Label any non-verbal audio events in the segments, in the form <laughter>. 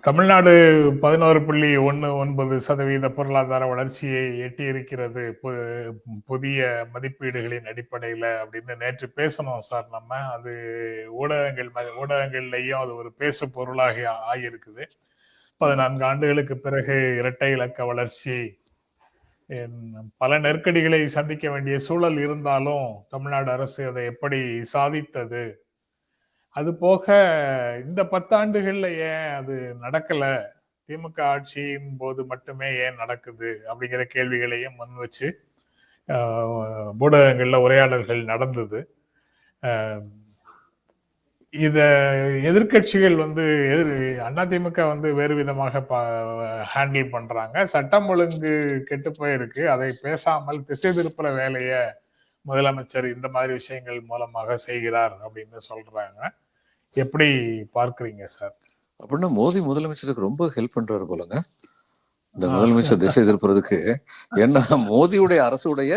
தமிழ்நாடு பதினோரு புள்ளி ஒன்று ஒன்பது சதவீத பொருளாதார வளர்ச்சியை எட்டியிருக்கிறது. பு- புதிய மதிப்பீடுகளின் அடிப்படையில் அப்படின்னு நேற்று பேசணும் சார் நம்ம. அது ஊடகங்கள் ம- அது ஒரு பேசு பொருளாக ஆகியிருக்குது. பதினான்கு ஆண்டுகளுக்கு பிறகு இரட்டை இலக்க வளர்ச்சி பல நெருக்கடிகளை சந்திக்க வேண்டிய சூழல் இருந்தாலும் தமிழ்நாடு அரசு அதை எப்படி சாதித்தது அது போக இந்த பத்தாண்டுகள்ல ஏன் அது நடக்கல? திமுக ஆட்சியின் போது மட்டுமே ஏன் நடக்குது? அப்படிங்கிற கேள்விகளையும் முன் வச்சு ஊடகங்களில் உரையாடல்கள் நடந்தது. இத எதிர்க்கட்சிகள் வந்து எதிர் அதிமுக வந்து வேறு விதமாக ஹேண்டில் பண்றாங்க. சட்டம் ஒழுங்கு கெட்டு போயிருக்கு. அதை பேசாமல் திசை திருப்புற வேலையை முதலமைச்சர் இந்த மாதிரி விஷயங்கள் மூலமாக செய்கிறார் அப்படின்னு சொல்றாங்க. எப்படி பார்க்கறீங்க சார்? அப்படின்னா மோடி முதலமைச்சருக்கு ரொம்ப ஹெல்ப் பண்றாரு போலங்க. இந்த முதலமைச்சர் திசை திருப்புறதுக்கு ஏன்னா மோடியுடைய அரசுடைய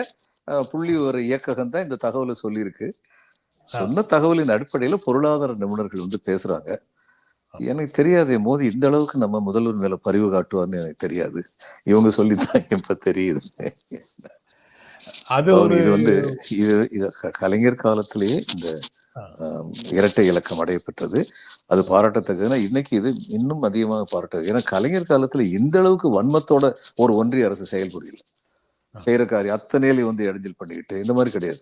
புள்ளி ஒரு இயக்ககம் தான் இந்த தகவலை சொல்லியிருக்கு. சொன்ன தகவலின் அடிப்படையில பொருளாதார நிபுணர்கள் வந்து பேசுறாங்க. எனக்கு தெரியாது மோடி இந்த அளவுக்கு நம்ம முதல்வர் மேல பரிவு காட்டுவார்னு எனக்கு தெரியாது. இவங்க சொல்லித்தான் இப்ப தெரியுது. அது இது வந்து இது இது கலைஞர் காலத்திலேயே இந்த இரட்டை இலக்கம் அடையப்பெற்றது. அது பாராட்டத்தக்கதுன்னா இன்னைக்கு இது இன்னும் அதிகமாக பாராட்டது ஏன்னா கலைஞர் காலத்துல இந்த அளவுக்கு வன்மத்தோட ஒரு ஒன்றிய அரசு செயல்புரியல. செய்யற காரியம் அத்தனையிலையும் வந்து இடைஞ்சல் பண்ணிக்கிட்டு இந்த மாதிரி கிடையாது.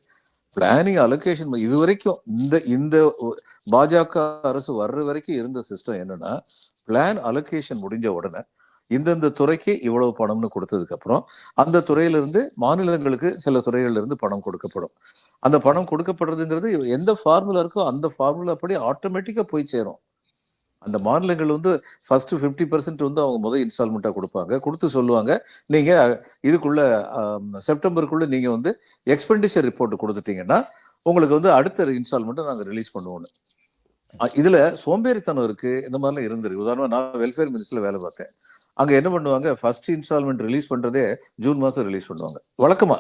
பிளானிங் அலோகேஷன் இது வரைக்கும் இந்த இந்த பாஜக அரசு வர்ற வரைக்கும் இருந்த சிஸ்டம் என்னன்னா பிளான் அலோகேஷன் முடிஞ்ச உடனே இந்தந்த துறைக்கு இவ்வளவு பணம்னு கொடுத்ததுக்கு அப்புறம் அந்த துறையிலிருந்து மாநிலங்களுக்கு சில துறைகள்ல இருந்து பணம் கொடுக்கப்படும். அந்த பணம் கொடுக்கப்படுறதுங்கிறது எந்த ஃபார்முலா இருக்கோ அந்த ஃபார்முலா படி ஆட்டோமேட்டிக்கா போய் சேரும். அந்த மாநிலங்கள் வந்து ஃபர்ஸ்ட் ஃபிஃப்டி பர்சன்ட் வந்து அவங்க முதல் இன்ஸ்டால்மெண்ட்டாக கொடுப்பாங்க. கொடுத்து சொல்லுவாங்க. நீங்க இதுக்குள்ள செப்டம்பருக்குள்ள நீங்க வந்து எக்ஸ்பெண்டிச்சர் ரிப்போர்ட் கொடுத்துட்டீங்கன்னா உங்களுக்கு வந்து அடுத்த இன்ஸ்டால்மெண்ட்டை நாங்கள் ரிலீஸ் பண்ணுவோம்னு. இதில் இதுல சோம்பேறித்தனம் இருக்கு. இந்த மாதிரிலாம் இருந்திருக்கு. உதாரணமாக நான் வெல்ஃபேர் மினிஸ்டரில் வேலை பார்த்தேன். அங்க என்ன பண்ணுவாங்க? ஃபர்ஸ்ட் இன்ஸ்டால்மெண்ட் ரிலீஸ் பண்றதே ஜூன் மாசம் ரிலீஸ் பண்ணுவாங்க. வழக்கமா.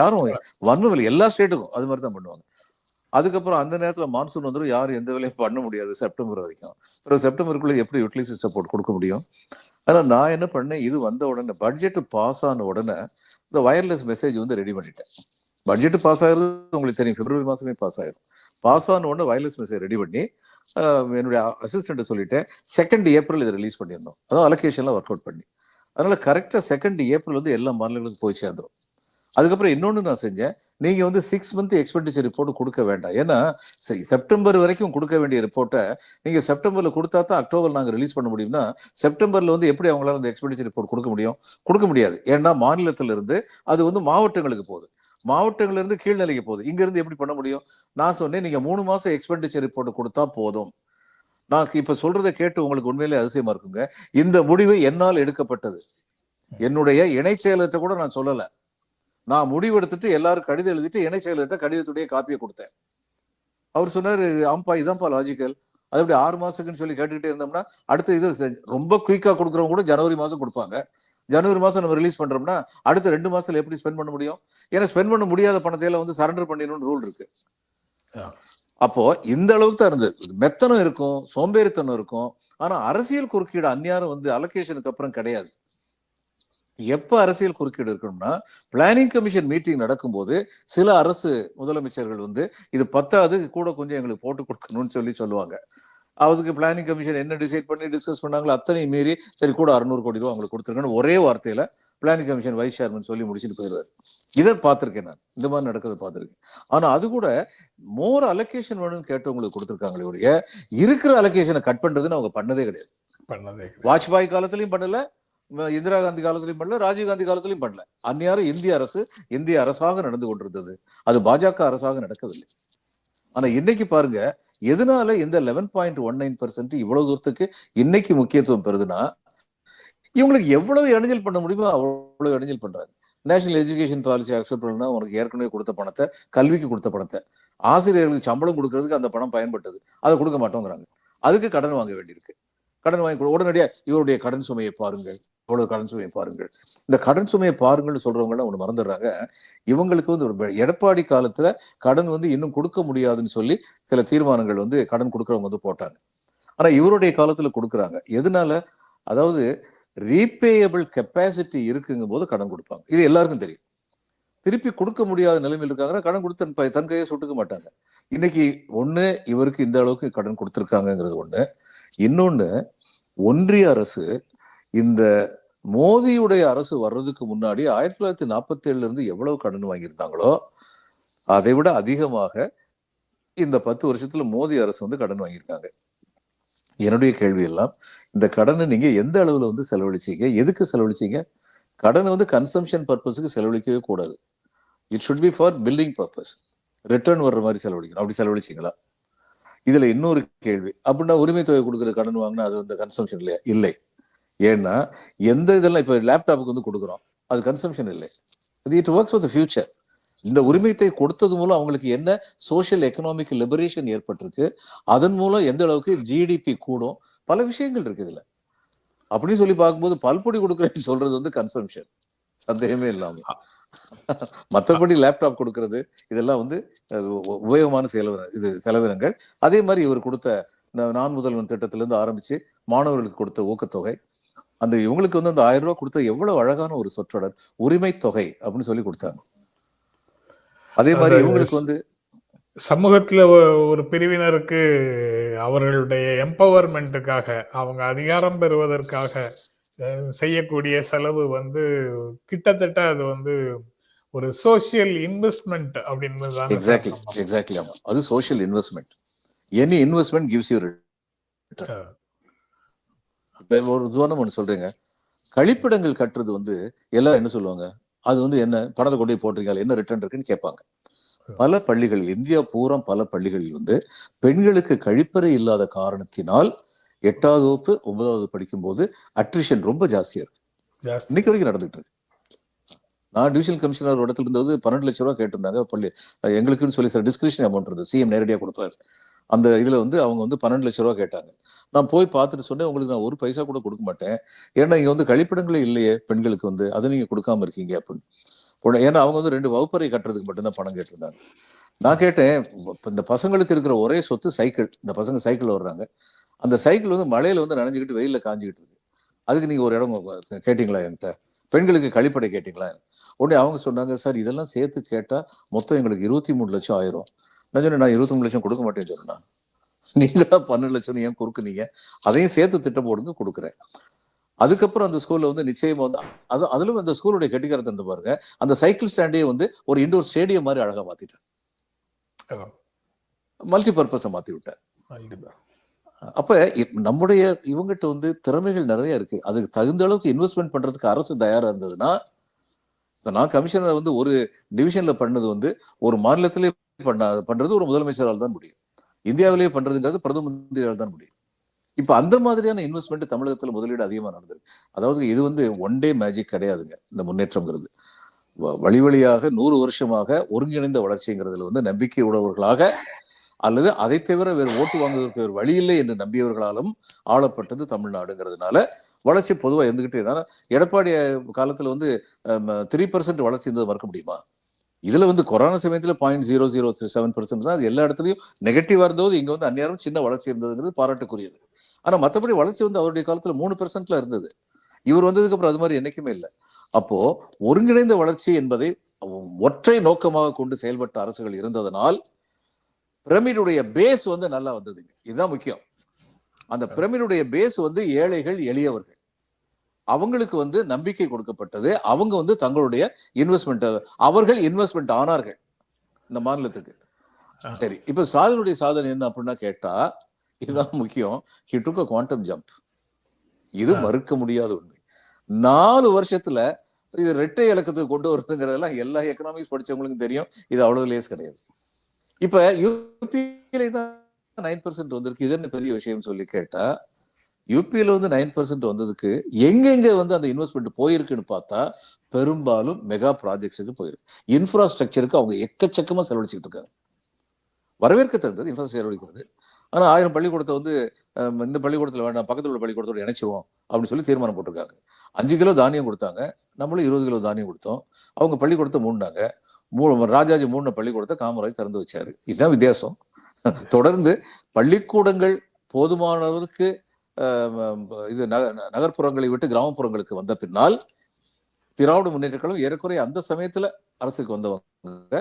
யாரும் வன்மவில் எல்லா ஸ்டேட்டுக்கும் அது மாதிரி தான் பண்ணுவாங்க. அதுக்கப்புறம் அந்த நேரத்துல மான்சூன் வந்துடும் யாரும் எந்த வேலையும் பண்ண முடியாது செப்டம்பர் வரைக்கும். அப்புறம் செப்டம்பருக்குள்ள எப்படி யூட்டிலைசேஷன் சப்போர்ட் கொடுக்க முடியும்? ஆனால் நான் என்ன பண்ணேன்? இது வந்த உடனே பட்ஜெட் பாஸ் ஆன உடனே இந்த வயர்லெஸ் மெசேஜ் வந்து ரெடி பண்ணிட்டேன். பட்ஜெட் பாஸ் ஆகிறது உங்களுக்கு தெரியும். பிப்ரவரி மாசமே பாஸ் ஆயிரும். பாஸ் ஆன உடனே வயர்லெஸ் மெசேஜ் ரெடி பண்ணி என்னுடைய அசிஸ்டண்ட்டை சொல்லிட்டேன் செகண்ட் ஏப்ரல் இதை ரிலீஸ் பண்ணிடணும். அதான் அலோகேஷன்லாம் ஒர்க் அவுட் பண்ணி. அதனால் கரெக்டாக செகண்ட் ஏப்ரல் வந்து எல்லா மாநிலங்களுக்கும் போய் சேர்ந்துடும் அதுக்கப்புறம் இன்னொன்று நான் செஞ்சேன். நீங்கள் வந்து சிக்ஸ் மந்த் எக்ஸ்பெண்டிச்சர் ரிப்போர்ட் கொடுக்க வேண்டாம். ஏன்னா சரி, செப்டம்பர் வரைக்கும் கொடுக்க வேண்டிய ரிப்போர்ட்டை நீங்கள் செப்டம்பரில் கொடுத்தா தான் அக்டோபர் நாங்கள் ரிலீஸ் பண்ண முடியும்னா செப்டம்பரில் வந்து எப்படி அவங்களால அந்த எக்ஸ்பெண்டிச்சர் ரிப்போர்ட் கொடுக்க முடியும்? கொடுக்க முடியாது. ஏன்னா மாநிலத்திலிருந்து அது வந்து மாவட்டங்களுக்கு போகுது. மாவட்டங்கள்லேருந்து கீழ்நிலைக்கு போகுது. இங்க இருந்து எப்படி பண்ண முடியும்? நான் சொன்னேன் நீங்க மூணு மாசம் எக்ஸ்பெண்டிச்சர் ரிப்போர்ட் கொடுத்தா போதும். நான் இப்ப சொல்றதை கேட்டு உங்களுக்கு உண்மையிலே அதிசயமா இருக்குங்க. இந்த முடிவு என்னால் எடுக்கப்பட்டது. என்னுடைய இணை செயலர்கிட்ட கூட நான் சொல்லல. நான் முடிவு எடுத்துட்டு எல்லாரும் கடிதம் எழுதிட்டு இணை செயலர்கிட்ட கடிதத்துடைய காப்பியை கொடுத்தேன். அவர் சொன்னாரு ஆம்பா இதான்ப்பா லாஜிக்கல் அது அப்படி ஆறு மாசத்துக்குன்னு சொல்லி கேட்டுக்கிட்டே இருந்தோம்னா அடுத்த இது செ- ரொம்ப குயிக்கா கொடுக்குறவங்க கூட ஜனவரி மாசம் கொடுப்பாங்க. ஜனவரி மாசம் நம்ம ரிலீஸ் பண்றோம்னா அடுத்த ரெண்டு மாசத்துல எப்படி ஸ்பெண்ட் பண்ண முடியும்? ஏன்னா ஸ்பெண்ட் பண்ண முடியாத பணத்தை எல்லாம் வந்து சரண்டர் பண்ணிடணும்னு ரூல் இருக்கு. அப்போ இந்த அளவுக்கு தான் இருந்தது. மெத்தனம் இருக்கும் சோம்பேறித்தனம் இருக்கும். ஆனா அரசியல் குறுக்கீடு அந்நியாரம் வந்து அலோகேஷனுக்கு அப்புறம் கிடையாது. எப்ப அரசியல் குறுக்கீடு இருக்கணும்னா பிளானிங் கமிஷன் மீட்டிங் நடக்கும்போது சில அரசு முதலமைச்சர்கள் வந்து இது பத்தாது கூட கொஞ்சம் எங்களுக்கு போட்டு கொடுக்கணும்னு சொல்லி சொல்லுவாங்க. அதுக்கு பிளானிங் கமிஷன் என்ன டிசைட் பண்ணி டிஸ்கஸ் பண்ணாங்களோ அத்தனை மீறி சரி கூட அறுநூறு கோடி ரூபா அவங்களுக்கு கொடுத்துருக்கேன்னு ஒரே வார்த்தையில பிளானிங் கமிஷன் வைஸ் சேர்மன் சொல்லி முடிச்சுட்டு போயிடுவார் இதை பார்த்திருக்கேன் நான். இந்த மாதிரி நடக்கிறத பார்த்திருக்கேன். ஆனா அது கூட மோர் அலோகேஷன் வேணும்னு கேட்டவங்களுக்கு கொடுத்துருக்காங்களே ஒழிய இருக்கிற அலோகேஷனை கட் பண்றதுன்னு அவங்க பண்ணதே கிடையாது. பண்ணதே. வாஜ்பாய் காலத்திலயும் பண்ணல இந்திரா காந்தி காலத்திலயும் பண்ணல ராஜீவ் காந்தி காலத்திலயும் பண்ணல. அந்நியாரம் இந்திய அரசு இந்திய அரசாக நடந்து கொண்டிருந்தது. அது பாஜக அரசாக நடக்கவில்லை. ஆனா இன்னைக்கு பாருங்க எதனால இந்த eleven point one nine percent இவ்வளவு தூரத்துக்கு இன்னைக்கு முக்கியத்துவம் பெறுதுன்னா இவங்களுக்கு எவ்வளவு இடைஞ்சல் பண்ண முடியுமோ அவ்வளவு இடைஞ்சல் பண்றாங்க. நேஷனல் எஜுகேஷன் பாலிசி அக்செப்ட் பண்ணா உனக்கு ஏற்கனவே கொடுத்த பணத்தை கல்விக்கு கொடுத்த பணத்தை. ஆசிரியர்களுக்கு சம்பளம் கொடுக்கறதுக்கு அந்த பணம் பயன்பட்டது. அதை கொடுக்க மாட்டோங்கிறாங்க. அதுக்கு கடன் வாங்க வேண்டியிருக்கு. கடன் வாங்கி உடனடியாக உடனடியா இவருடைய கடன் சுமையை பாருங்கள். இவ்வளவு கடன் சுமையை பாருங்கள். இந்த கடன் சுமையை பாருங்கள்னு சொல்றவங்க எல்லாம் ஒண்ணு மறந்துடுறாங்க. இவங்களுக்கு வந்து ஒரு எடப்பாடி காலத்துல கடன் வந்து இன்னும் கொடுக்க முடியாதுன்னு சொல்லி சில தீர்மானங்கள் வந்து கடன் கொடுக்கறவங்க வந்து போட்டாங்க. ஆனா இவருடைய காலத்துல கொடுக்குறாங்க. எதனால? அதாவது ரீபேயபிள் கெப்பாசிட்டி இருக்குங்கும் போது கடன் கொடுப்பாங்க. இது எல்லாருக்கும் தெரியும். திருப்பி கொடுக்க முடியாத நிலைமையில் இருக்காங்கன்னா கடன் கொடுத்து தன் ப- தன் கையை சுட்டுக்க மாட்டாங்க. இன்னைக்கு ஒண்ணு இவருக்கு இந்த அளவுக்கு கடன் கொடுத்துருக்காங்கங்கிறது ஒண்ணு. இன்னொன்னு ஒன்றிய அரசு இந்த மோதியுடைய அரசு வர்றதுக்கு முன்னாடி ஆயிரத்தி தொள்ளாயிரத்தி நாற்பத்தி ஏழுல இருந்து எவ்வளவு கடன் வாங்கியிருந்தாங்களோ அதை விட அதிகமாக இந்த பத்து வருஷத்துல மோதி அரசு வந்து கடன் வாங்கியிருக்காங்க. என்னுடைய கேள்வி எல்லாம் இந்த கடனை நீங்க எந்த அளவுல வந்து செலவழிச்சீங்க? எதுக்கு செலவழிச்சீங்க? கடனை வந்து கன்சம்ஷன் பர்பஸுக்கு செலவழிக்கவே கூடாது. It should be for building purpose return வர்ற மாதிரி செலவழிக்கணும். அப்படி செலவழிச்சிங்களா? இதுல இன்னொரு கேள்வி அப்படின்னா உரிமை தொகை கொடுக்குற கடன் வாங்கினா அது வந்து கன்சம்ஷன் இல்லையா? இல்லை. ஏன்னா எந்த இதெல்லாம் இப்போ லேப்டாப்புக்கு வந்து கொடுக்குறோம் அது கன்சம்ஷன் இல்லை. இது it works for the future இந்த உரிமையத்தை கொடுத்தது மூலம் அவங்களுக்கு என்ன சோஷியல் எக்கனாமிக் லிபரேஷன் ஏற்பட்டிருக்கு அதன் மூலம் எந்த அளவுக்கு ஜிடிபி கூடும் பல விஷயங்கள் இருக்கு இதுல. அப்படின்னு சொல்லி பார்க்கும்போது பல்பொடி கொடுக்குறேன்னு சொல்றது வந்து கன்சம்ஷன் சந்தேகமே இல்லாம. மற்றபடி லேப்டாப் கொடுக்கறது இதெல்லாம் வந்து உபயோகமான செலவு இது செலவினங்கள். அதே மாதிரி இவர் கொடுத்த இந்த நான் முதல்வன் திட்டத்திலிருந்து ஆரம்பிச்சு மாணவர்களுக்கு கொடுத்த ஊக்கத்தொகை அந்த இவங்களுக்கு வந்து அந்த ஆயிரம் ரூபாய் கொடுத்த எவ்வளவு அழகான ஒரு சொற்றொடர் உரிமை தொகை அப்படின்னு சொல்லி கொடுத்தாங்க. அதே மாதிரி இவங்களுக்கு வந்து சமூகத்துல ஒரு பிரிவினருக்கு அவர்களுடைய எம்பவர்மெண்ட்டுக்காக அவங்க அதிகாரம் பெறுவதற்காக செய்யக்கூடிய செலவு வந்து கிட்டத்தட்ட அது வந்து ஒரு சோசியல் இன்வெஸ்ட்மெண்ட் அப்படின்னு எக்ஸாக்ட்லி எக்ஸாக்ட்லி ஆமா. அது social investment any investment gives you ஒரு உதாரணம் ஒன்று சொல்றீங்க. கழிப்பிடங்கள் கட்டுறது வந்து எல்லாரும் என்ன சொல்லுவாங்க? அது வந்து என்ன? பணத்தை கொண்டு போய் போட்டிருக்கீங்க அதுல என்ன ரிட்டர்ன் இருக்குன்னு கேட்பாங்க. பல பள்ளிகள் இந்தியா பூரா பல பள்ளிகளில் வந்து பெண்களுக்கு கழிப்பறை இல்லாத காரணத்தினால் எட்டாவது வகுப்பு ஒன்பதாவது படிக்கும்போது அட்ரிஷன் ரொம்ப ஜாஸ்தியா இருக்கு. இன்னைக்கு வரைக்கும் நடந்துட்டு இருக்கு. நான் டிவிஷன் கமிஷனர் ஒரு இடத்துல இருந்தது பன்னெண்டு லட்ச ரூபா கேட்டிருந்தாங்க. பள்ளி எங்களுக்குன்னு சொல்லி சார் டிஸ்கிரிப்ஷன் அமௌண்ட் இருந்தது. சிஎம் நேரடியாக கொடுப்பாரு. அந்த இதுல வந்து அவங்க வந்து பன்னெண்டு லட்ச ரூபா கேட்டாங்க. நான் போய் பார்த்துட்டு சொன்னேன் உங்களுக்கு நான் ஒரு பைசா கூட கொடுக்க மாட்டேன். ஏன்னா இங்க வந்து கழிப்பிடங்களே இல்லையே பெண்களுக்கு வந்து. அதை நீங்க கொடுக்காம இருக்கீங்க அப்படின்னு. உடனே ஏன்னா அவங்க வந்து ரெண்டு வகுப்பறை கட்டுறதுக்கு மட்டும்தான் பணம் கேட்டிருந்தாங்க. நான் கேட்டேன் இந்த பசங்களுக்கு இருக்கிற ஒரே சொத்து சைக்கிள். இந்த பசங்க சைக்கிள் வர்றாங்க. அந்த சைக்கிள் வந்து மழையில வந்து நனைஞ்சுக்கிட்டு வெயிலில் காஞ்சிக்கிட்டு இருக்கு. அதுக்கு நீங்க ஒரு இடம் கேட்டீங்களா என்கிட்ட? பெண்களுக்கு கழிப்படை கேட்டீங்களா? உடனே அவங்க சொன்னாங்க சார் இதெல்லாம் சேர்த்து கேட்டா மொத்தம் எங்களுக்கு இருபத்தி மூணு லட்சம் ஆயிரும். நான் சொன்னேன் நான் இருபத்தி மூணு லட்சம் கொடுக்க மாட்டேன்னு சொன்னேன்? நீங்களா பன்னெண்டு லட்சம் ஏன் குறுக்குனீங்க? அதையும் சேர்த்து திட்டம் போடுங்க கொடுக்குறேன். அதுக்கப்புறம் அந்த ஸ்கூல்ல வந்து நிச்சயமா வந்து அது அதுல அந்த ஸ்கூலுடைய கெட்டிக்காரத்தை வந்து பாருங்க. அந்த சைக்கிள் ஸ்டாண்டே வந்து ஒரு இண்டோர் ஸ்டேடியம் மாதிரி அழகா மாத்திட்டேன் மல்டி பர்பஸை மாத்தி விட்டேன். அப்ப நம்முடைய இவங்கிட்ட வந்து திறமைகள் நிறைய இருக்கு. அதுக்கு தகுந்த அளவுக்கு இன்வெஸ்ட்மெண்ட் பண்றதுக்கு அரசு தயாரா இருந்ததுன்னா நான் கமிஷனர் வந்து ஒரு டிவிஷன்ல பண்ணது வந்து ஒரு மாநிலத்திலே பண்ண பண்றது ஒரு முதலமைச்சரால் தான் முடியும். இந்தியாவிலேயே பண்றதுங்கிறது பிரதம மந்திரியால் தான் முடியும். இப்ப அந்த மாதிரியான இன்வெஸ்ட்மெண்ட் தமிழகத்துல முதலீடு அதிகமா நடந்தது. அதாவது இது வந்து ஒன் டே மேஜிக் கிடையாதுங்க இந்த முன்னேற்றம்ங்கிறது. வழி வழியாக நூறு வருஷமாக ஒருங்கிணைந்த வளர்ச்சிங்கிறதுல வந்து நம்பிக்கை உடையவர்களாக அல்லது அதை தவிர வேறு ஓட்டு வாங்குவதற்கு ஒரு வழி இல்லை என்று நம்பியவர்களாலும் ஆளப்பட்டது தமிழ்நாடுங்கிறதுனால வளர்ச்சி பொதுவாக இருந்துகிட்டே தான். எடப்பாடி அஹ், காலத்துல வந்து த்ரீ பர்சன்ட் வளர்ச்சி இருந்தது மறக்க முடியுமா? இதுல வந்து கொரோனா சமயத்துல point zero zero seven percent தான். அது எல்லா இடத்துலையும் நெகட்டிவா இருந்தது. இங்க வந்து அந்நேரம் சின்ன வளர்ச்சி இருந்ததுங்கிறது பாராட்டுக்குரியது. ஆனா மற்றபடி வளர்ச்சி வந்து அவருடைய காலத்துல மூணு பெர்சன்ட்ல இருந்தது. இவர் வந்ததுக்கு அப்புறம் அது மாதிரி என்னைக்குமே இல்லை. அப்போ ஒருங்கிணைந்த வளர்ச்சி என்பதை ஒற்றை நோக்கமாக கொண்டு செயல்பட்ட அரசுகள் இருந்ததனால் பிரமிடுடைய பேஸ் வந்து நல்லா வந்ததுங்க இதுதான் முக்கியம். அந்த பிரமிடுடைய பேஸ் வந்து ஏழைகள் எளியவர்கள். அவங்களுக்கு வந்து நம்பிக்கை கொடுக்கப்பட்டது. அவங்க வந்து தங்களுடைய இன்வெஸ்ட்மெண்ட் அவர்கள் இன்வெஸ்ட்மெண்ட் ஆனார்கள் இந்த மாநிலத்துக்கு. சரி இப்ப ஸ்டாலினுடைய சாதனை என்ன அப்படின்னா கேட்டா இதுதான் முக்கியம். ஹி டுக் குவாண்டம் ஜம்ப் இது. மறுக்க முடியாத உண்மை. நாலு வருஷத்துல இது ரெட்டை இலக்கத்துக்கு கொண்டு வருதுங்கிறதெல்லாம் எல்லா எக்கனாமிக்ஸ் படிச்சவங்களுக்கும் தெரியும். இது அவ்வளவு லேஸ் கிடையாது. இப்ப யூபியில தான் நைன் பர்சன்ட் வந்திருக்கு. இது என்ன பெரிய விஷயம் சொல்லி கேட்டா யூபியில் வந்து நைன் பர்சன்ட் வந்ததுக்கு எங்கெங்க வந்து அந்த இன்வெஸ்ட்மெண்ட் போயிருக்குன்னு பார்த்தா பெரும்பாலும் மெகா ப்ராஜெக்ட்ஸுக்கு போயிருக்கு. இன்ஃப்ராஸ்ட்ரக்சருக்கு அவங்க எக்கச்சக்கமாக செலவழிச்சுட்டு இருக்காங்க. வரவேற்க தகுந்தது இன்ஃப்ராஸ்ட்ரக்சர் செலவழிக்கிறது. ஆனால் ஆயிரம் பள்ளிக்கூடத்தை வந்து இந்த பள்ளிக்கூடத்தில் வேண்டாம் பக்கத்தில் உள்ள பள்ளிக்கூடத்தோட இணைச்சிருவோம் அப்படின்னு சொல்லி தீர்மானம் போட்டிருக்காங்க. அஞ்சு கிலோ தானியம் கொடுத்தாங்க நம்மளும் இருபது கிலோ தானியம் கொடுத்தோம். அவங்க பள்ளிக்கூடத்தை மூடினாங்க. மூ ராஜாஜி மூணு பள்ளிக்கூடத்தை காமராஜ் திறந்து வச்சாரு. இதுதான் வித்தியாசம். <laughs> தொடர்ந்து பள்ளிக்கூடங்கள் போதுமானவருக்கு இது நகர்ப்புறங்களை விட்டு கிராமப்புறங்களுக்கு வந்த பின்னால் திராவிட முன்னேற்ற கழகம் ஏறக்குறைய அந்த சமயத்துல அரசுக்கு வந்தவங்க.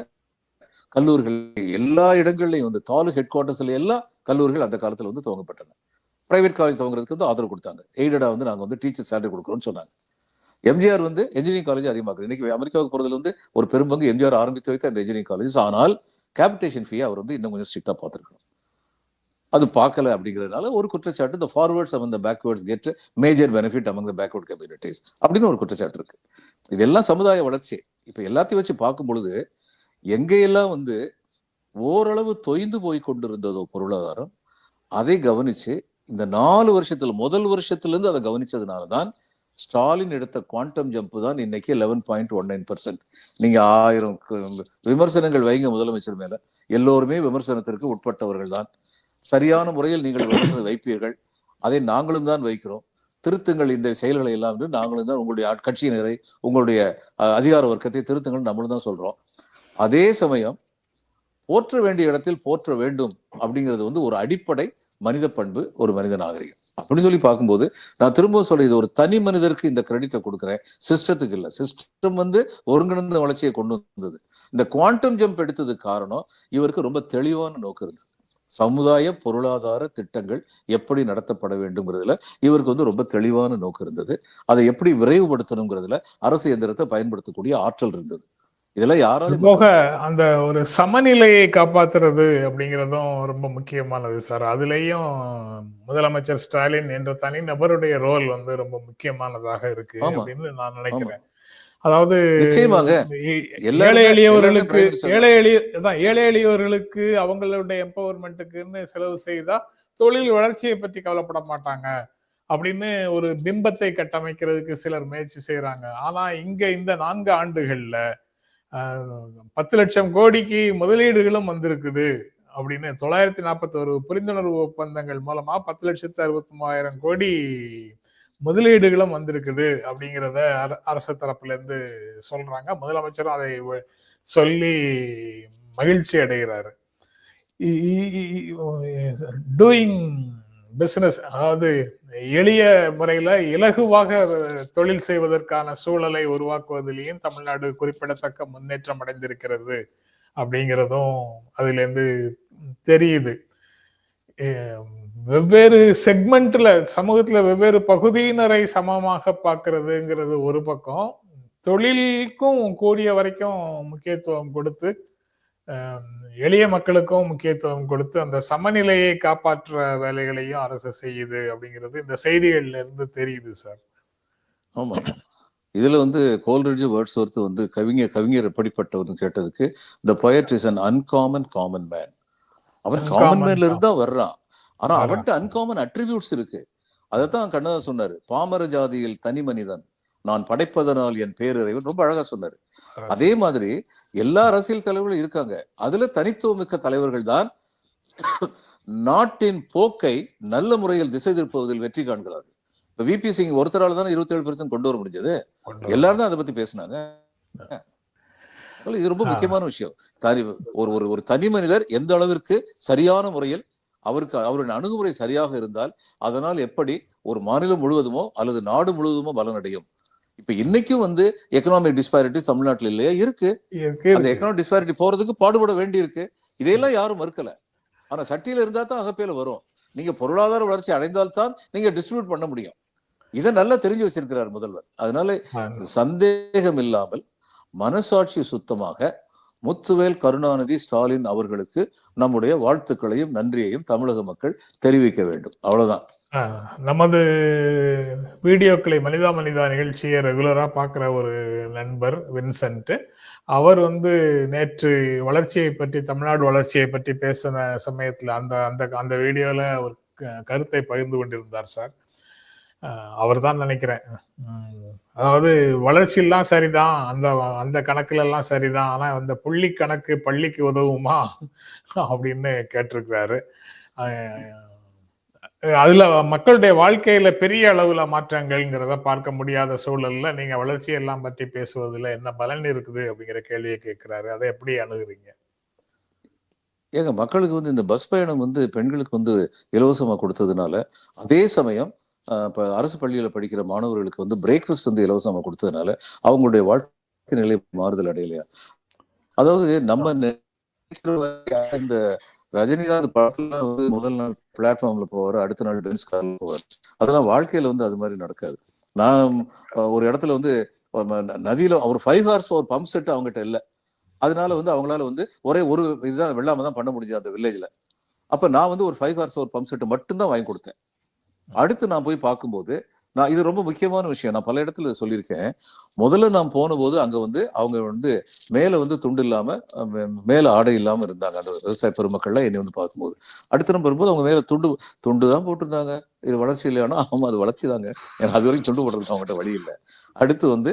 கல்லூரிகள் எல்லா இடங்கள்லையும் வந்து தாலுக் ஹெட் குவார்ட்டர்ஸ்ல எல்லாம் கல்லூரிகள் அந்த காலத்துல வந்து துவங்கப்பட்டன. பிரைவேட் காலேஜ் துவங்குறதுக்கு வந்து ஆதரவு கொடுத்தாங்க. எய்டடா வந்து நாங்க வந்து டீச்சர் சேலரி கொடுக்குறோம்னு சொன்னாங்க. எம்ஜிஆர் வந்து இன்ஜினியரிங் காலேஜ் அதிகமாக இன்னைக்கு அமெரிக்காவுக்கு போறதுல வந்து ஒரு பெரும்பங்கு எம்ஜிஆர் ஆரம்பித்து வைத்த அந்த இன்ஜினியரிங் காலேஜ் ஆனால் கேபிடேஷன் ஃபீ அவர் வந்து இன்னும் கொஞ்சம் ஸ்ட்ரிக்டா பார்த்துருக்கணும். அது பார்க்கல அப்படிங்கிறதுனால ஒரு குற்றச்சாட்டு இந்த forwards among backwards get major benefit among the backward communities அப்படின்னு ஒரு குற்றச்சாட்டு இருக்கு. இதெல்லாம் சமுதாய வளர்ச்சி. இப்போ எல்லாத்தையும் வச்சு பார்க்கும் பொழுது எங்கேயெல்லாம் வந்து ஓரளவு தொய்ந்து போய் கொண்டிருந்ததோ பொருளாதாரம் அதை கவனிச்சு இந்த நாலு வருஷத்துல முதல் வருஷத்துல இருந்து அதை கவனிச்சதுனால தான் ஸ்டாலின் எடுத்த குவாண்டம் ஜம்ப் தான் இன்னைக்கு eleven point one nine percent நீங்க ஆயிரம் விமர்சனங்கள் வைங்க முதலமைச்சர் மேல. எல்லோருமே விமர்சனத்திற்கு உட்பட்டவர்கள் தான். சரியான முறையில் நீங்கள் விமர்சனம் வைப்பீர்கள். அதை நாங்களும் தான் வைக்கிறோம். திருத்துங்கள் இந்த செயல்களை எல்லாம் நாங்களும் தான் உங்களுடைய கட்சியினரை உங்களுடைய அஹ், அதிகார வர்க்கத்தை திருத்துங்கள் நம்மளும் தான் சொல்றோம். அதே சமயம் போற்ற வேண்டிய இடத்தில் போற்ற வேண்டும் அப்படிங்கிறது வந்து ஒரு அடிப்படை மனித பண்பு ஒரு மனித நாகரிகம். அப்படின்னு சொல்லி பார்க்கும்போது நான் திரும்பவும் சொல்ல இது ஒரு தனி மனிதருக்கு இந்த கிரெடிட்டை கொடுக்குறேன். சிஸ்டத்துக்கு இல்ல. சிஸ்டம் வந்து ஒருங்கிணைந்த வளர்ச்சியை கொண்டு வந்தது. இந்த குவாண்டம் ஜம்ப் எடுத்ததுக்கு காரணம் இவருக்கு ரொம்ப தெளிவான நோக்கம் இருந்தது. சமுதாய பொருளாதார திட்டங்கள் எப்படி நடத்தப்பட வேண்டும்ங்கிறதுல இவருக்கு வந்து ரொம்ப தெளிவான நோக்கம் இருந்தது. அதை எப்படி விரைவுபடுத்தணுங்கிறதுல அரசு எந்திரத்தை பயன்படுத்தக்கூடிய ஆற்றல் இருந்தது. இதெல்லாம் யாராலும் போக அந்த ஒரு சமநிலையை காப்பாத்துறது அப்படிங்கிறதும் ரொம்ப முக்கியமானது சார். அதுலயும் முதலமைச்சர் ஸ்டாலின் என்ற தனி நபருடைய ரோல் வந்து ரொம்ப முக்கியமானதாக இருக்கு. அப்படின்னு நான் நினைக்கிறேன். அதாவது ஏழை எளியவர்களுக்கு ஏழை எளிய அதான் ஏழை எளியவர்களுக்கு அவங்களுடைய எம்பவர்மெண்ட்டுக்குன்னு செலவு செய்தா தொழில் வளர்ச்சியை பற்றி கவலைப்பட மாட்டாங்க. அப்படின்னு ஒரு பிம்பத்தை கட்டமைக்கிறதுக்கு சிலர் முயற்சி செய்யறாங்க ஆனா இங்க இந்த நான்கு ஆண்டுகள்ல பத்து லட்சம் கோடிக்கு முதலீடுகளும் வந்திருக்குது அப்படின்னு தொள்ளாயிரத்தி நாற்பத்தோரு புரிந்துணர்வு ஒப்பந்தங்கள் மூலமா பத்து லட்சத்து அறுபத்தி மூவாயிரம் கோடி முதலீடுகளும் வந்திருக்குது அப்படிங்கிறத அர- அரசு தரப்புல இருந்து சொல்றாங்க. முதலமைச்சரும் அதை சொல்லி மகிழ்ச்சி அடைகிறாரு. டூயிங் பிஸ்னஸ் அதாவது எளிய முறையில இலகுவாக தொழில் செய்வதற்கான சூழலை உருவாக்குவதிலேயும் தமிழ்நாடு குறிப்பிடத்தக்க முன்னேற்றம் அடைந்திருக்கிறது அப்படிங்கிறதும் அதுல இருந்து தெரியுது வெவ்வேறு செக்மெண்ட்ல சமூகத்துல வெவ்வேறு பகுதியினரை சமமாக பார்க்கிறதுங்கிறது ஒரு பக்கம். தொழிலுக்கும் கூடிய வரைக்கும் முக்கியத்துவம் கொடுத்து எளிய மக்களுக்கும் முக்கியத்துவம் கொடுத்து அந்த சமநிலையை காப்பாற்ற வேலைகளையும் அரசு செய்யுது அப்படிங்கிறது இந்த செய்திகள்ல இருந்து தெரியுது சார். ஆமா. இதுல வந்து கோல்ரிட்ஜ் வேர்ட்ஸ் ஒர்த்து வந்து கவிஞர் கவிஞர் எப்படிப்பட்டவர்னு கேட்டதுக்கு the poet is an uncommon common man அவன் காமன் மேன்ல இருந்து தான் வர்றான். ஆனா. அவன்கிட்ட அன்காமன் அட்ரிபியூட்ஸ் இருக்கு. அதைத்தான் கண்ணதாசன் சொன்னாரு. பாமர ஜாதியில் தனி மனிதன். நான் படைப்பதனால் என் பேரறிவன் ரொம்ப அழகா சொன்னாரு. அதே மாதிரி எல்லா அரசியல் தலைவர்களும் இருக்காங்க. அதுல தனித்துவமிக்க தலைவர்கள் தான் நாட்டின் போக்கை நல்ல முறையில் திசை திருப்புவதில் வெற்றி காண்கிறார்கள். இப்ப விபி சிங் ஒருத்தரால தானே இருபத்தி ஏழு பெர்சன்ட் கொண்டு வர முடிஞ்சது? எல்லாரும் தான் அதை பத்தி பேசினாங்க. இது ரொம்ப. முக்கியமான விஷயம். தனி ஒரு ஒரு ஒரு தனி மனிதர் எந்த அளவிற்கு சரியான முறையில் அவருக்கு அவருடைய அணுகுமுறை சரியாக இருந்தால் அதனால் எப்படி ஒரு மாநிலம் முழுவதுமோ அல்லது நாடு முழுவதுமோ பலனடையும். இப்ப இன்னைக்கும் வந்து எக்கனாமிக் டிஸ்பாரிட்டி தமிழ்நாட்டுல இல்லையா? இருக்கு. அந்த. எக்கனாமிக் டிஸ்பாரிட்டி போறதுக்கு பாடுபட வேண்டி இருக்கு இதையெல்லாம் யாரும் மறுக்கல. ஆனா சட்டியில இருந்தா தான் அகப்பையில வரும். நீங்க பொருளாதார வளர்ச்சி அடைந்தால்தான் நீங்க டிஸ்ட்ரிபியூட் பண்ண முடியும். இதை நல்லா தெரிஞ்சு வச்சிருக்கிறார் முதல்வர். அதனால சந்தேகம் இல்லாமல் மனசாட்சி சுத்தமாக முத்துவேல் கருணாநிதி ஸ்டாலின் அவர்களுக்கு நம்முடைய வாழ்த்துக்களையும் நன்றியையும் தமிழக மக்கள் தெரிவிக்க வேண்டும். அவ்வளவுதான். நமது வீடியோக்களை மனிதா மனிதா நிகழ்ச்சியை ரெகுலரா பார்க்குற ஒரு நண்பர் வின்சென்ட். அவர் வந்து நேற்று வளர்ச்சியை பற்றி தமிழ்நாடு வளர்ச்சியை பற்றி பேசின சமயத்தில் அந்த அந்த அந்த வீடியோல ஒரு க- கருத்தை பகிர்ந்து கொண்டிருந்தார் சார். அவர் தான் நினைக்கிறேன். அதாவது வளர்ச்சியெல்லாம் சரிதான். அந்த அந்த கணக்குல எல்லாம் சரிதான். ஆனா அந்த புள்ளி கணக்கு பள்ளிக்கு உதவுமா? அப்படின்னு கேட்டிருக்கிறாரு. அதில் அதுல மக்களுடைய வாழ்க்கையில பெரிய அளவுல மாற்றங்கள்ங்கிறத பார்க்க முடியாத சூழல்ல நீங்க வளர்ச்சி எல்லாம் பற்றி பேசுவதில் என்ன பலன் இருக்குது அப்படிங்கிற கேள்வியை கேட்கிறாரு. அதை எப்படி அணுகுறீங்க? ஏங்க மக்களுக்கு வந்து இந்த பஸ் பயணம் வந்து பெண்களுக்கு வந்து இலவசமா கொடுத்ததுனால அதே சமயம் இப்ப அரசு பள்ளியில படிக்கிற மாணவர்களுக்கு வந்து பிரேக்ஃபாஸ்ட் வந்து இலவசமா கொடுத்ததுனால அவங்களுடைய வாழ்க்கை நிலை மாறுதல் அடையலையா? அதாவது நம்ம இந்த ரஜினிகாந்த் படத்துல வந்து முதல் நாள் பிளாட்ஃபார்ம்ல போவார் அடுத்த நாள் பென்ஸ் கார்ல போவார். அதெல்லாம் வாழ்க்கையில வந்து அது மாதிரி நடக்காது. நான் ஒரு இடத்துல வந்து நதியில ஒரு ஃபைவ் ஹவர்ஸ் ஒரு பம்ப் செட் அவங்ககிட்ட இல்ல. அதனால வந்து அவங்களால வந்து ஒரே ஒரு இதுதான் வெள்ளாம தான் பண்ண முடிஞ்சது அந்த வில்லேஜ்ல அப்ப நான் வந்து ஒரு ஃபைவ் ஹவர்ஸ் ஒரு பம்ப் செட் மட்டும்தான் வாங்கி கொடுத்தேன். அடுத்து நான் போய் பார்க்கும்போது நான் இது ரொம்ப முக்கியமான விஷயம். நான் பல இடத்துல சொல்லியிருக்கேன். முதல்ல நான் போன போது அங்க வந்து அவங்க வந்து மேல வந்து துண்டு இல்லாம மேல ஆடை இல்லாம இருந்தாங்க. அந்த விவசாய பெருமக்கள்லாம் என்னை வந்து பார்க்கும்போது. அடுத்த நம்ம வரும்போது அவங்க மேல துண்டு துண்டு தான் போட்டிருந்தாங்க. இது வளர்ச்சி இல்லையானா? ஆமா அது வளர்ச்சி தாங்க. ஏன்னா அது வரைக்கும் துண்டு போடுறதுக்கு அவங்ககிட்ட வழி இல்லை. அடுத்து வந்து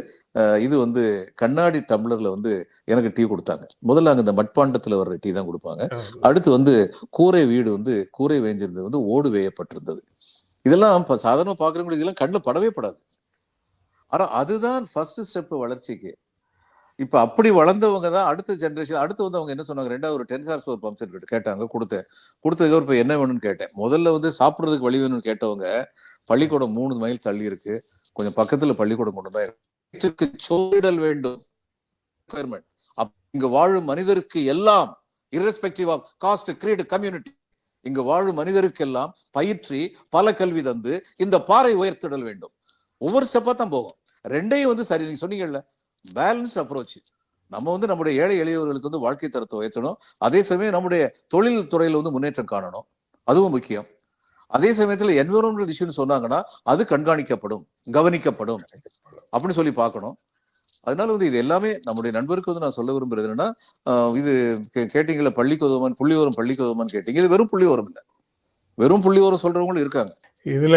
இது வந்து கண்ணாடி டம்ளர்ல வந்து எனக்கு டீ கொடுத்தாங்க. முதல்ல அங்க இந்த மட்பாண்டத்துல வர்ற டீ தான் கொடுப்பாங்க. அடுத்து வந்து கூரை வீடு வந்து கூரை வேஞ்சிருந்தது வந்து ஓடு வேயப்பட்டிருந்தது. இதெல்லாம் இப்போ சாதாரண பார்க்குறவங்களுக்கு இதெல்லாம் கண்ணில் படவே படாது. ஆனால் அதுதான் ஃபர்ஸ்ட் ஸ்டெப் வளர்ச்சிக்கு. இப்போ அப்படி வளர்ந்தவங்க தான் அடுத்த ஜென்ரேஷன் அடுத்து வந்து அவங்க என்ன சொன்னாங்க? ரெண்டாவது ஒரு டென் ஹார்ஸ் ஒரு பம்ப் செட் கேட்டாங்க கொடுத்தேன். கொடுத்ததுக்கு இப்போ என்ன வேணும்னு கேட்டேன். முதல்ல வந்து சாப்பிட்றதுக்கு வழி வேணும்னு கேட்டவங்க பள்ளிக்கூடம் மூணு மைல் தள்ளி இருக்கு. கொஞ்சம் பக்கத்துல பள்ளிக்கூடம் கொண்டு தான் இருக்கு சோரிடல் வேண்டும். அப்- இங்க வாழும் மனிதருக்கு எல்லாம் irrespective of caste creed community இங்கு வாழும் மனிதருக்கெல்லாம் பயிற்சி பல கல்வி தந்து இந்த பாறை உயர்த்திடல் வேண்டும். ஒவ்வொரு ஸ்டெப்பா தான் போகும். ரெண்டையும் வந்து சரி நீங்க சொன்னீங்கல்ல பேலன்ஸ் அப்ரோச் நம்ம வந்து நம்முடைய ஏழை எளியவர்களுக்கு வந்து வாழ்க்கை தரத்தை உயர்த்தணும். அதே சமயம் நம்முடைய தொழில் துறையில வந்து முன்னேற்றம் காணணும். அதுவும் முக்கியம். அதே சமயத்துல என்விரான்மெண்டல் இஷ்யூன்னு சொன்னாங்கன்னா அது கண்காணிக்கப்படும் கவனிக்கப்படும். அப்படின்னு சொல்லி பார்க்கணும். அதனால வந்து இது எல்லாமே நம்முடைய நண்பருக்கு வந்து நான் சொல்ல விரும்புறது என்னன்னா இது கே- கேட்டீங்கல்ல பள்ளிக்கு உதவுமான் புள்ளி வரும் பள்ளிக்கு உதவுமான்னு கேட்டீங்க. இது வெறும் புள்ளி வரும் இல்ல. வெறும் புள்ளி வரும் சொல்றவங்களும் இருக்காங்க. இதுல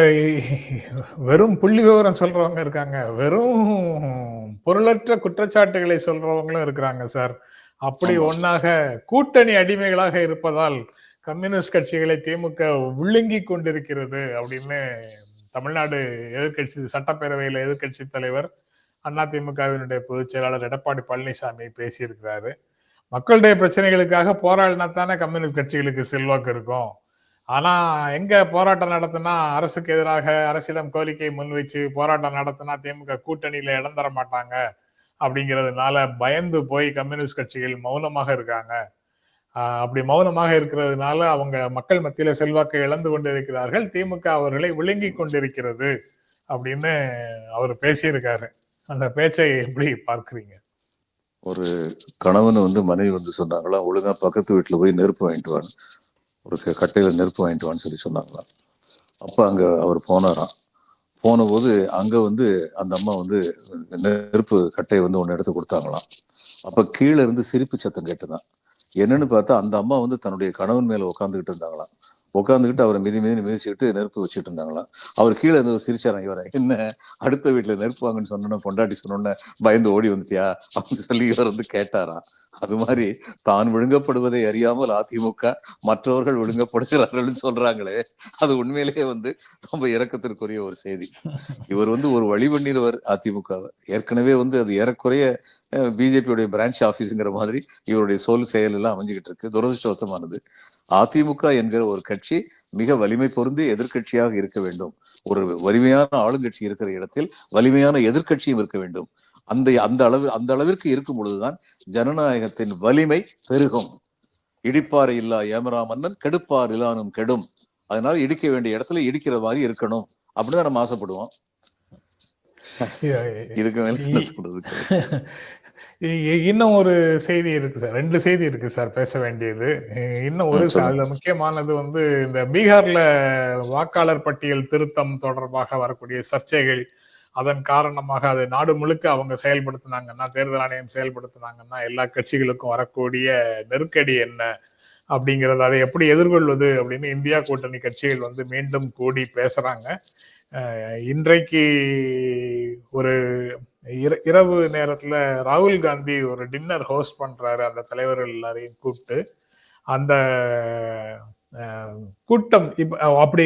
வெறும் புள்ளி விவரம் சொல்றவங்க இருக்காங்க. வெறும் பொருளற்ற குற்றச்சாட்டுகளை சொல்றவங்களும் இருக்கிறாங்க சார். அப்படி. ஒன்னாக கூட்டணி அடிமைகளாக இருப்பதால் கம்யூனிஸ்ட் கட்சிகளை திமுக விழுங்கி கொண்டிருக்கிறது அப்படின்னு தமிழ்நாடு எதிர்க்கட்சி சட்டப்பேரவையில எதிர்க்கட்சி தலைவர் அதிமுகவினுடைய பொதுச் செயலாளர் எடப்பாடி பழனிசாமி பேசியிருக்கிறாரு. மக்களுடைய பிரச்சனைகளுக்காக போராடினா தானே கம்யூனிஸ்ட் கட்சிகளுக்கு செல்வாக்கு இருக்கும். ஆனா எங்க போராட்டம் நடத்தினா அரசுக்கு எதிராக அரசிடம் கோரிக்கை முன்வைச்சு போராட்டம் நடத்தினா திமுக கூட்டணியில இடம் தர மாட்டாங்க அப்படிங்கிறதுனால பயந்து போய் கம்யூனிஸ்ட் கட்சிகள் மௌனமாக இருக்காங்க. அப்படி மௌனமாக இருக்கிறதுனால அவங்க மக்கள் மத்தியில செல்வாக்கை இழந்து கொண்டிருக்கிறார்கள். திமுக அவர்களை விழுங்கி கொண்டிருக்கிறது அப்படின்னு அவர் பேசியிருக்காரு. அந்த பேச்சை எப்படி பார்க்குறீங்க? ஒரு கணவன் வந்து மனைவி வந்து சொன்னாங்களா ஒழுங்கா பக்கத்து வீட்டுல போய் நெருப்பு வாங்கிட்டு வான்னு. ஒரு கட்டையில் நெருப்பு வாங்கிட்டு வான்னு சொல்லி சொன்னாங்களாம். அப்போ அங்க அவர் போனாராம். போன போது அங்க வந்து அந்த அம்மா வந்து நெருப்பு கட்டையை வந்து ஒன்னு எடுத்து கொடுத்தாங்களாம். அப்ப கீழே இருந்து சிரிப்பு சத்தம் கேட்டுதான் என்னன்னு பார்த்தா அந்த அம்மா வந்து தன்னுடைய கணவன் மேல உட்காந்துக்கிட்டு இருந்தாங்களாம். உட்காந்துக்கிட்டு அவரை மிதி மிதி மிதிச்சுக்கிட்டு நெருப்பு வச்சுட்டு இருந்தாங்களாம். அவர் கீழே இருந்து சிரிச்சாராம் இவரை என்ன? அடுத்த வீட்டுல நெருப்பு வாங்கன்னு சொன்னோன்னே பொண்டாட்டி சொன்னோன்னே பயந்து ஓடி வந்துட்டியா? அப்படின்னு சொல்லி இவர் வந்து கேட்டாராம். அது மாதிரி தான் விழுங்கப்படுவதை அறியாமல் அதிமுக மற்றவர்கள் விழுங்கப்படுகிறார்கள் சொல்றாங்களே. அது உண்மையிலேயே வந்து ரொம்ப இறக்கத்திற்குரிய ஒரு செய்தி. இவர் வந்து ஒரு வழி பண்ணிடுவார் அதிமுகவை ஏற்கனவே வந்து அது ஏறக்குறைய பிஜேபியுடைய பிரான்ச் ஆபீஸ்ங்கிற மாதிரி இவருடைய சொல் செயல் எல்லாம் அமைஞ்சுக்கிட்டு இருக்கு. துரதிருஷ்டவசமானது. அதிமுக என்கிற ஒரு கட்சி மிக வலிமை பொருந்தி எதிர்க்கட்சியாக இருக்க வேண்டும். ஒரு வலிமையான ஆளுங்கட்சி இருக்கிற இடத்தில் வலிமையான எதிர்க்கட்சியும் இருக்க வேண்டும். அந்த அந்த அளவு அந்த அளவிற்கு இருக்கும் பொழுதுதான் ஜனநாயகத்தின் வலிமை பெருகும். இடிப்பாறை இல்லா ஏமரா மன்னன் கெடுப்பார் இல்லானும் கெடும். அதனால இடிக்க வேண்டிய இடத்துல இடிக்கிற மாதிரி இருக்கணும். அப்படின்னு நம்ம ஆசைப்படுவோம். <laughs> இதுக்கு மேல என்ன இன்னும் ஒரு செய்தி இருக்கு சார். ரெண்டு செய்தி இருக்கு சார் பேச வேண்டியது. இன்னும் ஒரு. அதுல முக்கியமானது வந்து இந்த பீகார்ல வாக்காளர் பட்டியல் திருத்தம் தொடர்பாக வரக்கூடிய சர்ச்சைகள் அதன் காரணமாக அது நாடு முழுக்க அவங்க செயல்படுத்தினாங்கன்னா தேர்தல் ஆணையம் செயல்படுத்தினாங்கன்னா எல்லா கட்சிகளுக்கும் வரக்கூடிய நெருக்கடி என்ன அப்படிங்கறது அதை எப்படி எதிர்கொள்வது அப்படின்னு இந்தியா கூட்டணி கட்சிகள் வந்து மீண்டும் கூடி பேசுறாங்க. இன்றைக்கு ஒரு இரவு நேரத்துல ராகுல் காந்தி ஒரு டின்னர் ஹோஸ்ட் பண்றாரு அந்த தலைவர்கள் எல்லாரையும் கூப்பிட்டு. அந்த கூட்டம் இப்ப அப்படி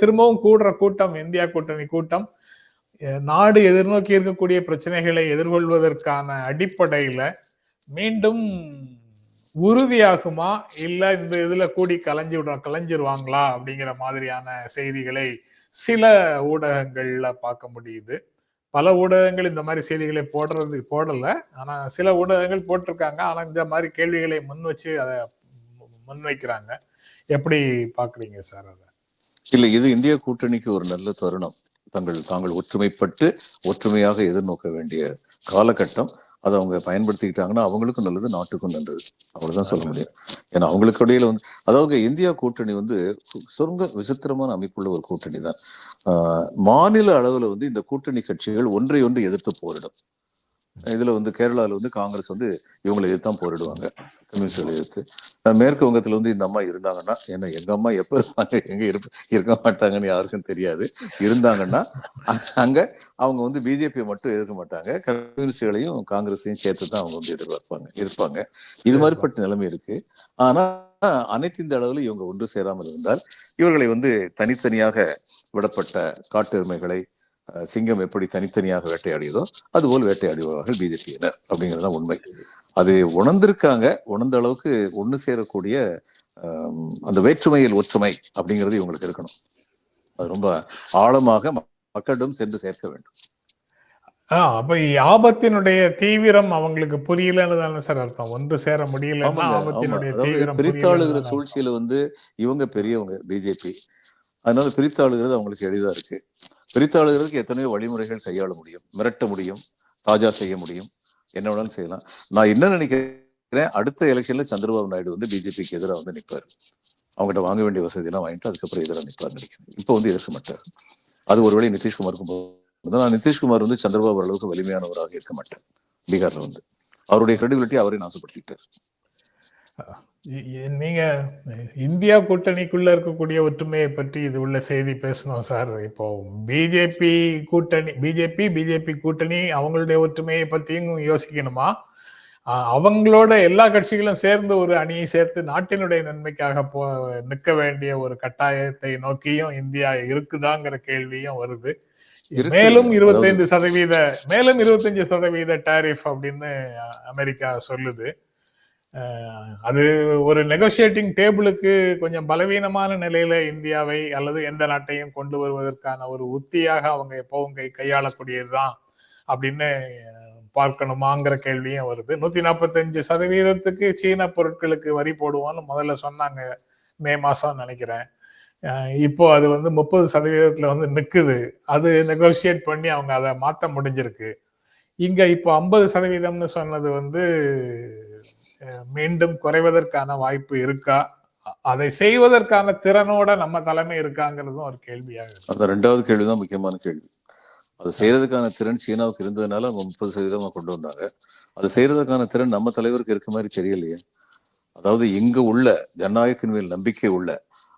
திரும்பவும் கூடுற கூட்டம் இந்தியா கூட்டணி கூட்டம் நாடு எதிர்நோக்கி இருக்கக்கூடிய பிரச்சனைகளை எதிர்கொள்வதற்கான அடிப்படையில மீண்டும் உறுதியாகுமா? இல்ல இந்த இதுல கூடி கலைஞ்சி விட கலைஞ்சிருவாங்களா? அப்படிங்கிற மாதிரியான செய்திகளை சில ஊடகங்கள்ல பார்க்க முடியுது. பல ஊடகங்கள் இந்த மாதிரி செய்திகளை போடுறது போடல. ஆனா சில ஊடகங்கள் போட்டிருக்காங்க. ஆனா இந்த மாதிரி கேள்விகளை முன் வச்சு அதை முன்வைக்கிறாங்க எப்படி பாக்குறீங்க சார் அதை? இல்ல இது இந்திய கூட்டணிக்கு ஒரு நல்ல தருணம். தங்கள் தாங்கள் ஒற்றுமைப்பட்டு ஒற்றுமையாக எதிர்நோக்க வேண்டிய காலகட்டம். அதை அவங்க பயன்படுத்திக்கிட்டாங்கன்னா அவங்களுக்கும் நல்லது நாட்டுக்கும் நல்லது. அவ்வளவுதான் சொல்ல முடியும். ஏன்னா அவங்களுக்கு இடையில வந்து அதாவது இந்தியா கூட்டணி வந்து சுரங்க விசித்திரமான அமைப்புள்ள ஒரு கூட்டணி தான் ஆஹ் மாநில அளவுல வந்து இந்த கூட்டணி கட்சிகள் ஒன்றை ஒன்று எதிர்த்து போரிடும். இதுல வந்து கேரளால வந்து காங்கிரஸ் வந்து இவங்களை எதிர்த்து தான் போரிடுவாங்க. கம்யூனிஸ்டுகளை எதிர்த்து. மேற்கு வங்கத்துல வந்து இந்த அம்மா இருந்தாங்கன்னா ஏன்னா எங்க அம்மா எப்ப இருப்பாங்க எங்க இருப்ப இருக்க மாட்டாங்கன்னு யாருக்கும் தெரியாது. இருந்தாங்கன்னா அங்க அவங்க வந்து பிஜேபியை மட்டும் எதிர்க்க மாட்டாங்க. கம்யூனிஸ்டுகளையும் காங்கிரஸையும் சேர்த்து தான் அவங்க வந்து எதிர்பார்ப்பாங்க இருப்பாங்க. இது மாதிரிப்பட்ட நிலைமை இருக்கு. ஆனா அனைத்து இந்த அளவில் இவங்க ஒன்று சேராமல் இருந்தால் இவர்களை வந்து தனித்தனியாக விடப்பட்ட காட்டெருமைகளை சிங்கம் எப்படி தனித்தனியாக வேட்டையாடியதோ அதுபோல் வேட்டையாடுவார்கள் பிஜேபியினர் அப்படிங்கிறது தான் உண்மை. அது உணர்ந்திருக்காங்க உணர்ந்த அளவுக்கு ஒன்று சேரக்கூடிய அந்த வேற்றுமையில் ஒற்றுமை அப்படிங்கிறது இவங்களுக்கு இருக்கணும். அது ரொம்ப ஆழமாக மக்களிடம் சென்று சேர்க்க வேண்டும். அப்ப ஆபத்தினுடைய தீவிரம் அவங்களுக்கு புரியலன்னு தானே சார் அர்த்தம். ஒன்று சேர தீவிரம் பிரித்தாளுகிற சூழ்ச்சியில வந்து இவங்க பெரியவங்க பிஜேபி. அதனால பிரித்தாளுகிறது அவங்களுக்கு எளிதா இருக்கு. பிரித்தாளுகிறதுக்கு எத்தனையோ வழிமுறைகள் கையாள முடியும் மிரட்ட முடியும் தாஜா செய்ய முடியும். என்ன வேணாலும் செய்யலாம். நான் என்ன நினைக்கிறேன் அடுத்த எலெக்ஷன்ல சந்திரபாபு நாயுடு வந்து பிஜேபிக்கு எதிராக வந்து நிற்பாரு அவங்ககிட்ட வாங்க வேண்டிய வசதியெல்லாம் வாங்கிட்டு அதுக்கப்புறம் எதிராக நிற்பார் நினைக்கிறேன். இப்போ வந்து எதிர்க்க மாட்டார். அது ஒருவேளை நிதிஷ்குமாருக்கும் நான் நிதிஷ்குமார் வந்து சந்திரபாபு அளவுக்கு வலிமையானவராக இருக்க மாட்டேன். பீகார்ல வந்து. அவருடைய கிரெடிபிலிட்டி அவரை நாசப்படுத்திட்டார். நீங்க இந்தியா கூட்டணிக்குள்ள இருக்கக்கூடிய ஒற்றுமையை பற்றி இது உள்ள செய்தி பேசணும் சார். இப்போ பிஜேபி கூட்டணி பிஜேபி பிஜேபி கூட்டணி அவங்களுடைய ஒற்றுமையை பற்றியும் யோசிக்கணுமா? அவங்களோட எல்லா கட்சிகளும் சேர்ந்து ஒரு அணியை சேர்த்து நாட்டினுடைய நன்மைக்காக போ நிற்க வேண்டிய ஒரு கட்டாயத்தை நோக்கியும் இந்தியா இருக்குதாங்கிற கேள்வியும் வருது. மேலும் இருபத்தைந்து சதவீத மேலும் இருபத்தஞ்சு சதவீத டாரிஃப் அப்படின்னு அமெரிக்கா சொல்லுது. அது ஒரு நெகோசியேட்டிங் டேபிளுக்கு கொஞ்சம் பலவீனமான நிலையில இந்தியாவை அல்லது எந்த நாட்டையும் கொண்டு வருவதற்கான ஒரு உத்தியாக அவங்க எப்பவும் கை கையாளக்கூடியதுதான் அப்படின்னு பார்க்கணுமாங்கிற கேள்வியும் வருது. நூத்தி நாற்பத்தஞ்சு சதவீதத்துக்கு சீன பொருட்களுக்கு வரி போடுவோம்னு முதல்ல சொன்னாங்க மே மாசம் நினைக்கிறேன். இப்போ அது வந்து முப்பது சதவீதத்துல வந்து நிக்குது. அது நெகோசியேட் பண்ணி அவங்க அதை மாத்த முடிஞ்சிருக்கு. இங்க இப்போ ஐம்பது சதவீதம்னு சொன்னது வந்து மீண்டும் குறைவதற்கான வாய்ப்பு இருக்கா? அதை செய்வதற்கான திறனோட நம்ம தலைமை இருக்காங்கிறதும் ஒரு கேள்வியாக அந்த ரெண்டாவது கேள்விதான் முக்கியமான கேள்வி. அது செய்யறதுக்கான திறன் சீனாவுக்கு இருந்ததுனால அவங்க முப்பது சதவீதமா கொண்டு வந்தாங்க. அது செய்யறதுக்கான திறன் நம்ம தலைவருக்கு இருக்க மாதிரி தெரியலையே. அதாவது இங்க உள்ள ஜனநாயகத்தின் மேல் நம்பிக்கை உள்ள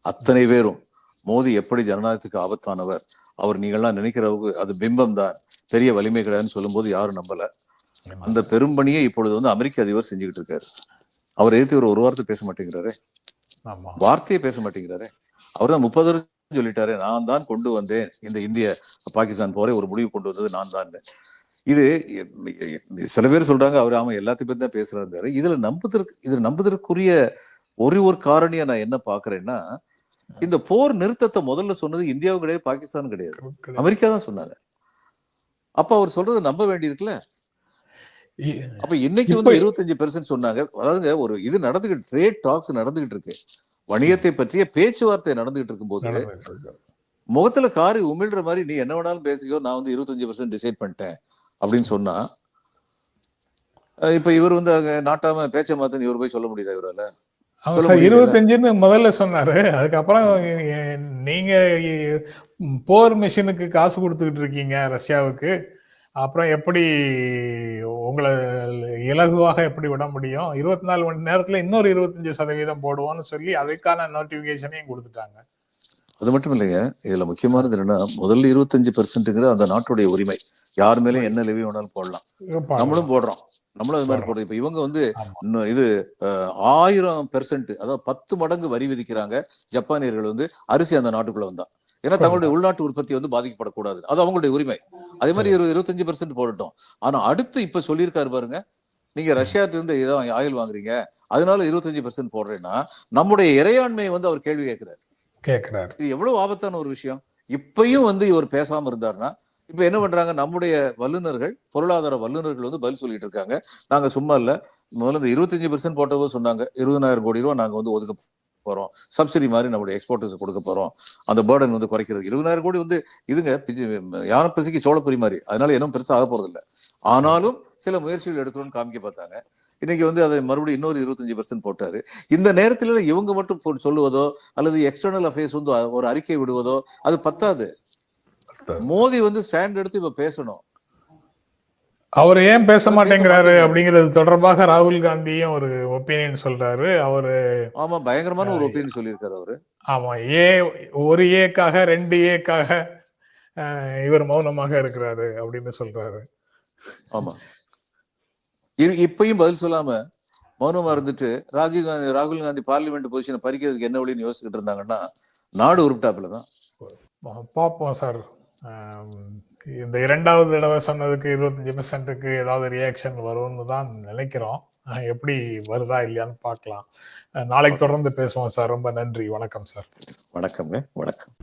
அத்தனை பேரும் மோடி எப்படி ஜனநாயகத்துக்கு ஆபத்தானவர்? அவர் நீங்கள்லாம் நினைக்கிறவங்க அது பிம்பம் தான் பெரிய வலிமை கிடையாதுன்னு சொல்லும்போது யாரும் நம்பல. அந்த பெரும்பணியை இப்பொழுது வந்து அமெரிக்க அதிபர் செஞ்சுக்கிட்டு இருக்காரு. அவர் எதிர்த்து இவர் ஒரு வார்த்தை பேச மாட்டேங்கிறாரே? வார்த்தையே பேச மாட்டேங்கிறாரே? அவர் தான் முப்பது சொல்லிட்டாரு நான் தான் கொண்டு வந்தேன். இந்த இந்திய பாகிஸ்தான் போரை ஒரு முடிவு கொண்டு வந்தது நான் தான். இது சில பேர் சொல்றாங்க அவர் ஆமா எல்லாத்தையும் பத்தி தான் பேசுறாரு இதுல நம்புதற்கு இதுல நம்புதற்குரிய ஒரு ஒரு காரணியை நான் என்ன பாக்குறேன்னா இந்த போர் நிறுத்தத்தை முதல்ல சொன்னது இந்தியாவும் கிடையாது பாகிஸ்தானும் கிடையாது. அமெரிக்கா தான் சொன்னாங்க. அப்ப அவர் சொல்றது நம்ப வேண்டியிருக்குல்ல? அப்ப இன்னைக்கு வந்து இருபத்தஞ்சு பெர்சன்ட் சொன்னாங்க. அதாவது ஒரு இது நடந்துகிட்டு ட்ரேட் டாக்ஸ் நடந்துகிட்டு இருக்கு. வணிகத்தை பற்றிய பேச்சுவார்த்தை நடந்துகிட்டு இருக்கும்போது நடந்துட்டு இருக்கு. முகத்துல காரி உமிழ்ற மாதிரி நீ என்ன வேணாலும் பேசிக்கோ நான் வந்து இருபத்தஞ்சு பர்சன்ட் டிசைட் பண்ணிட்டேன் அப்படின்னு சொன்னா இப்ப இவர் வந்து அங்க நாட்டாம பேச்ச மாத்தன்னு இவர் போய் சொல்ல முடியுதா இவரால. இருபத்தஞ்சுன்னு முதல்ல சொன்னாரு. அதுக்கப்புறம் நீங்க போர் மிஷினுக்கு காசு கொடுத்துக்கிட்டு இருக்கீங்க ரஷ்யாவுக்கு. அப்புறம் எப்படி உங்களை இலகுவாக எப்படி விட முடியும்? இருபத்தி நாலு மணி நேரத்துல இன்னொரு இருபத்தஞ்சு சதவீதம் போடுவோம்னு சொல்லி அதுக்கான நோட்டிபிகேஷனையும் கொடுத்துட்டாங்க. அது மட்டும் இல்லைங்க. இதுல முக்கியமானது என்னன்னா முதல்ல இருபத்தஞ்சு பெர்சென்ட்ங்கிறது அந்த நாட்டுடைய உரிமை. யார் மேலயும் என்ன லெவி வேணாலும் போடலாம். நம்மளும் போடுறோம். நம்மளும் அது மாதிரி போடுறோம். இப்ப இவங்க வந்து. இன்னும் இது ஆயிரம் பெர்சென்ட் அதாவது பத்து மடங்கு வரி விதிக்கிறாங்க. ஜப்பானியர்கள் வந்து அரிசி அந்த நாட்டுக்குள்ள வந்தா. ஏன்னா தங்களுடைய உள்நாட்டு உற்பத்தி வந்து பாதிக்கப்படக்கூடாது. அது அவங்களுடைய உரிமை. அதே மாதிரி ஒரு இருபத்தஞ்சு பெர்சென்ட் போடட்டும். ஆனா அடுத்து இப்ப சொல்லியிருக்காரு பாருங்க நீங்க ரஷ்யாத்துல இருந்து ஆயில் வாங்குறீங்க அதனால இருபத்தஞ்சு பெர்சென்ட் போடுறேன்னா நம்முடைய இறையாண்மையை வந்து அவர் கேள்வி கேட்கிறார். கேக்குறாரு இது எவ்வளவு ஆபத்தான ஒரு விஷயம். இப்பயும் வந்து இவர் பேசாம இருந்தாருன்னா இப்ப என்ன பண்றாங்க நம்முடைய வல்லுநர்கள் பொருளாதார வல்லுநர்கள் வந்து பதில் சொல்லிட்டு இருக்காங்க. நாங்க சும்மா இல்ல. முதல்ல இந்த இருபத்தஞ்சு பெர்சென்ட் போட்டவோ சொன்னாங்க இருபதாயிரம் கோடி ரூபா நாங்க வந்து ஒதுக்க போறோம். சப்சிடி மாதிரி நம்முடைய எக்ஸ்போர்ட்டர்ஸ் கொடுக்க போறோம். அந்த பேர்டன் வந்து குறைக்கிறது. இருபதாயிரம் கோடி வந்து இதுங்க யானை பசிக்கு சோளப்பொரி மாதிரி. அதனால இன்னும் பெருசா ஆக இல்ல ஆனாலும் சில முயற்சிகள் எடுக்கணும்னு காமிக்க பார்த்தாங்க. இன்னைக்கு வந்து அதை மறுபடியும் இன்னொரு இருபத்தஞ்சு பெர்சென்ட் போட்டாரு. இந்த நேரத்துல இவங்க மட்டும் சொல்லுவதோ அல்லது எக்ஸ்டர்னல் அஃபேர்ஸ் வந்து ஒரு அறிக்கை விடுவதோ அது பத்தாது. மோடி வந்து ஸ்டாண்ட் எடுத்து இப்ப பேசணும். அவர் ஏன் பேச மாட்டேங்கிறாரு. அப்படிங்கிறது தொடர்பாக ராகுல் காந்தியும் ஒரு ஒப்பீனியன் சொல்றாரு. அவரு ஆமா பயங்கரமான ஒரு ஒப்பீனியன் சொல்லியிருக்காரு அவரு. ஆமா ஏ ஒரு ஏக்காக ரெண்டு ஏக்காக இவர் மௌனமாக இருக்கிறாரு அப்படின்னு சொல்றாரு. ஆமா. இ- இப்பயும் பதில் சொல்லாம மௌனமா இருந்துட்டு ராஜீவ் காந்தி ராகுல் காந்தி பார்லிமெண்ட் பொசிஷனை பறிக்கிறதுக்கு என்ன வழின்னு யோசிச்சுக்கிட்டு இருந்தாங்கன்னா நாடு உருப்பிட்டாப்புல தான் பார்ப்போம் சார். இந்த இரண்டாவது தடவை சொன்னதுக்கு இருபத்தஞ்சு பெர்சென்ட்டுக்கு ஏதாவது ரியாக்ஷன் வரும்னு தான் நினைக்கிறோம். எப்படி வருதா இல்லையான்னு பார்க்கலாம். நாளைக்கு தொடர்ந்து பேசுவோம் சார். ரொம்ப நன்றி. வணக்கம் சார். வணக்கம்ங்க. வணக்கம்.